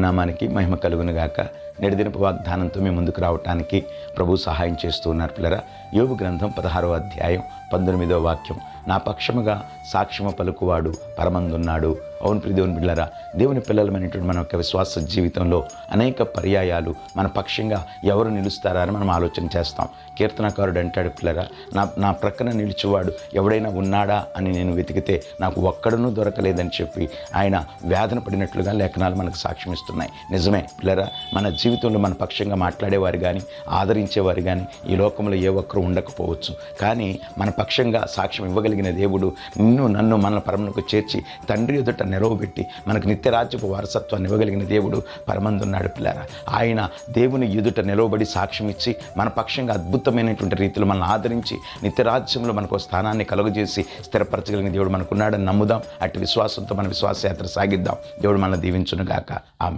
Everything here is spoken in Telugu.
నామానికి మహిమ కలుగునుగాక గాక. వాగ్దానంతో మీ ముందుకు రావటానికి ప్రభు సహాయం చేస్తూ ఉన్నారు పిల్లరా. యోగు గ్రంథం పదహారో అధ్యాయం పంతొమ్మిదో వాక్యం. నా పక్షముగా సాక్ష్యము పలుకువాడు పరమందున్నాడు. అవును ప్రి దేవుని బిడ్డారా దేవుని పిల్లలమైనటువంటి మన యొక్క విశ్వాస జీవితంలో అనేక పర్యాయాలు మన పక్షంగా ఎవరు నిలుస్తారా అని మనం ఆలోచన చేస్తాం. కీర్తనకారుడు అంటాడు పిల్లరా నా నా ప్రక్కన నిలిచేవాడు ఎవడైనా ఉన్నాడా అని నేను వెతికితే నాకు ఒక్కడనూ దొరకలేదని చెప్పి ఆయన వేదన పడినట్లుగా లేఖనాలు మనకు సాక్ష్యం ఇస్తున్నాయి నిజమే పిల్లరా మన జీవితంలో మన పక్షంగా మాట్లాడేవారు కానీ ఆదరించేవారు కానీ ఈ లోకంలో ఏ ఒక్కరు ఉండకపోవచ్చు. కానీ మన పక్షంగా సాక్ష్యం ఇవ్వగలిగిన దేవుడు నిన్ను నన్ను మన పరమునకు చేర్చి తండ్రి ఎదుట నిలవబెట్టి మనకు నిత్యరాజ్యపు వారసత్వాన్ని ఇవ్వగలిగిన దేవుడు పరమందున్నాడు పిల్లారా. ఆయన దేవుని ఎదుట నిలవబడి సాక్ష్యం ఇచ్చి మన పక్షంగా అద్భుతమైనటువంటి రీతిలో మనల్ని ఆదరించి నిత్యరాజ్యంలో మనకు స్థానాన్ని కలుగజేసి స్థిరపరచగలిగిన దేవుడు మనకున్నాడని నమ్ముదాం. అటు విశ్వాసంతో మన విశ్వాసయాత్ర సాగిద్దాం. దేవుడు మనల్ని దీవించునుగాక. ఆమె